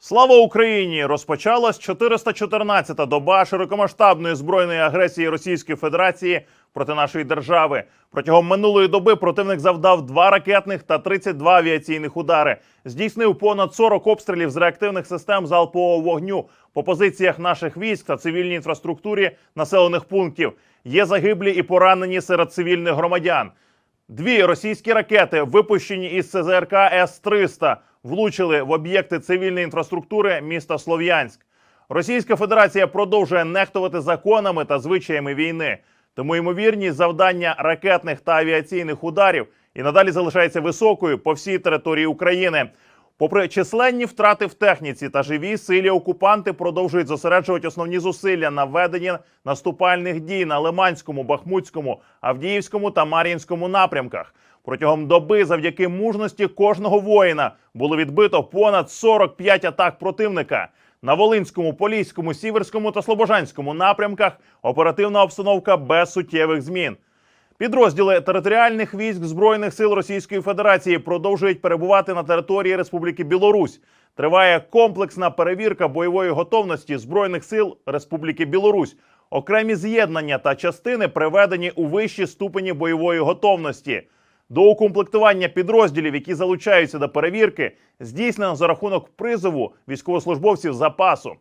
Слава Україні! Розпочалась 414-та доба широкомасштабної збройної агресії Російської Федерації проти нашої держави. Протягом минулої доби противник завдав два ракетних та 32 авіаційних удари. Здійснив понад 40 обстрілів з реактивних систем залпового вогню по позиціях наших військ та цивільній інфраструктурі населених пунктів. Є загиблі і поранені серед цивільних громадян. Дві російські ракети, випущені із ЦЗРК С-300, влучили в об'єкти цивільної інфраструктури міста Слов'янськ. Російська Федерація продовжує нехтувати законами та звичаями війни. Тому ймовірність завдання ракетних та авіаційних ударів і надалі залишається високою по всій території України. Попри численні втрати в техніці та живій силі, окупанти продовжують зосереджувати основні зусилля на веденні наступальних дій на Лиманському, Бахмутському, Авдіївському та Мар'їнському напрямках. Протягом доби, завдяки мужності кожного воїна, було відбито понад 45 атак противника. На Волинському, Поліському, Сіверському та Слобожанському напрямках оперативна обстановка без суттєвих змін. Підрозділи територіальних військ Збройних сил Російської Федерації продовжують перебувати на території Республіки Білорусь. Триває комплексна перевірка бойової готовності Збройних сил Республіки Білорусь. Окремі з'єднання та частини приведені у вищі ступені бойової готовності. До укомплектування підрозділів, які залучаються до перевірки, здійснено за рахунок призову військовослужбовців запасу.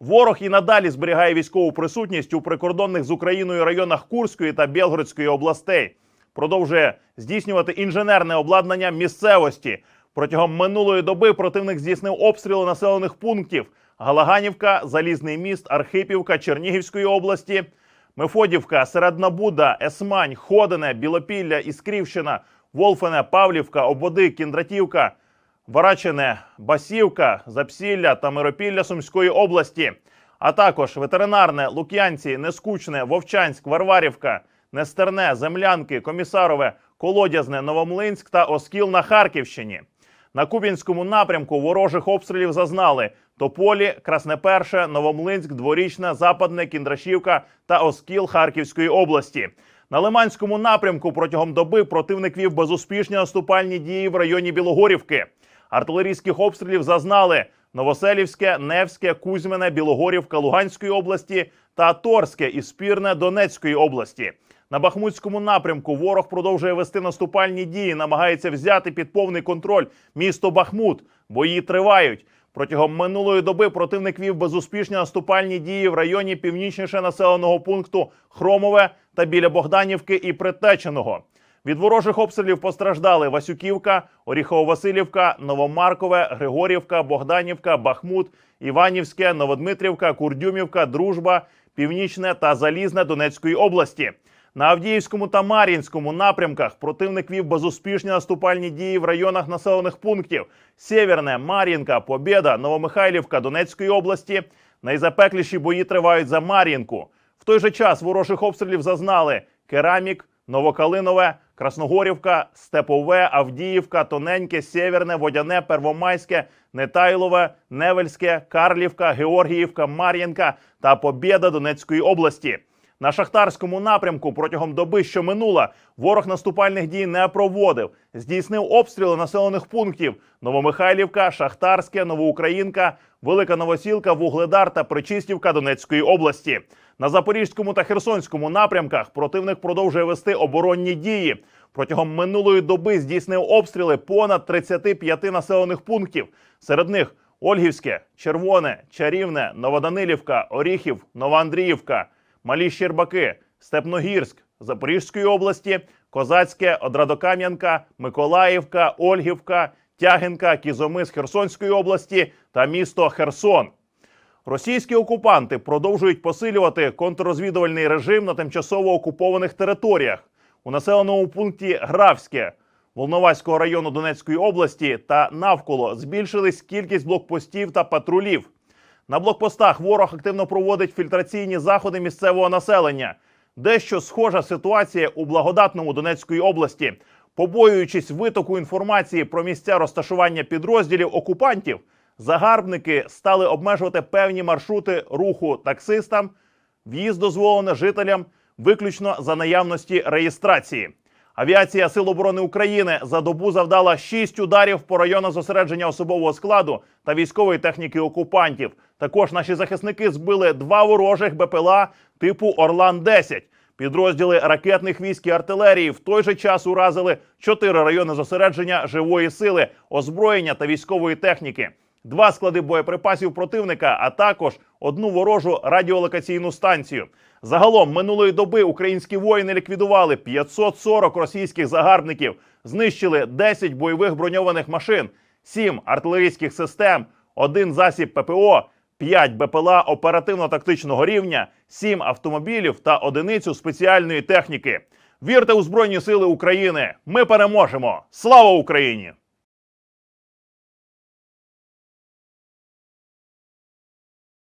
Ворог і надалі зберігає військову присутність у прикордонних з Україною районах Курської та Білгородської областей. Продовжує здійснювати інженерне обладнання місцевості. Протягом минулої доби противник здійснив обстріли населених пунктів: Галаганівка, Залізний міст, Архипівка Чернігівської області, Мефодівка, Середнабуда, Есмань, Ходине, Білопілля, Іскрівщина, Волфене, Павлівка, Ободи, Кіндратівка. Варачине, Басівка, Запсілля та Миропілля Сумської області, а також ветеринарне, Лук'янці, Нескучне, Вовчанськ, Варварівка, Нестерне, Землянки, Комісарове, Колодязне, Новомлинськ та Оскіл на Харківщині. На Кубінському напрямку ворожих обстрілів зазнали Тополі, Красне-Перше, Новомлинськ, Дворічне, Западне, Кіндрашівка та Оскіл Харківської області. На Лиманському напрямку протягом доби противник вів безуспішні наступальні дії в районі Білогорівки. Артилерійських обстрілів зазнали Новоселівське, Невське, Кузьмине, Білогорівка Луганської області та Торське і Спірне Донецької області. На Бахмутському напрямку ворог продовжує вести наступальні дії, намагається взяти під повний контроль місто Бахмут. Бої тривають. Протягом минулої доби противник вів безуспішні наступальні дії в районі північніше населеного пункту Хромове та біля Богданівки і Притеченого. Від ворожих обстрілів постраждали Васюківка, Оріхово-Василівка, Новомаркове, Григорівка, Богданівка, Бахмут, Іванівське, Новодмитрівка, Курдюмівка, Дружба, Північне та Залізне Донецької області. На Авдіївському та Мар'їнському напрямках противник вів безуспішні наступальні дії в районах населених пунктів: Сєвєрне, Мар'їнка, Побєда, Новомихайлівка Донецької області. Найзапекліші бої тривають за Мар'їнку. Той же час ворожих обстрілів зазнали Керамік, Новокалинове, Красногорівка, Степове, Авдіївка, Тоненьке, Сєвєрне, Водяне, Первомайське, Нетайлове, Невельське, Карлівка, Георгіївка, Мар'їнка та Побєда Донецької області. На шахтарському напрямку протягом доби, що минула, ворог наступальних дій не проводив. Здійснив обстріли населених пунктів: Новомихайлівка, Шахтарське, Новоукраїнка, Велика Новосілка, Вугледар та Причистівка Донецької області. На Запорізькому та Херсонському напрямках противник продовжує вести оборонні дії. Протягом минулої доби здійснив обстріли понад 35 населених пунктів. Серед них Ольгівське, Червоне, Чарівне, Новоданилівка, Оріхів, Новоандріївка. Малі Щербаки, Степногірськ Запорізької області, Козацьке, Одрадокам'янка, Миколаївка, Ольгівка, Тягинка, Кізомис Херсонської області та місто Херсон. Російські окупанти продовжують посилювати контррозвідувальний режим на тимчасово окупованих територіях у населеному пункті Графське Волноваського району Донецької області та навколо збільшились кількість блокпостів та патрулів. На блокпостах ворог активно проводить фільтраційні заходи місцевого населення. Дещо схожа ситуація у благодатному Донецької області. Побоюючись витоку інформації про місця розташування підрозділів окупантів, загарбники стали обмежувати певні маршрути руху таксистам, в'їзд дозволено жителям виключно за наявності реєстрації. Авіація Сил оборони України за добу завдала 6 ударів по районах зосередження особового складу та військової техніки окупантів. Також наші захисники збили два ворожих БПЛА типу Орлан 10 Підрозділи ракетних військ і артилерії в той же час уразили чотири райони зосередження живої сили, озброєння та військової техніки, два склади боєприпасів противника, а також одну ворожу радіолокаційну станцію. Загалом минулої доби українські воїни ліквідували 540 російських загарбників, знищили 10 бойових броньованих машин, 7 артилерійських систем, один засіб ППО, 5 БПЛА оперативно-тактичного рівня, 7 автомобілів та одиницю спеціальної техніки. Вірте у Збройні Сили України! Ми переможемо! Слава Україні!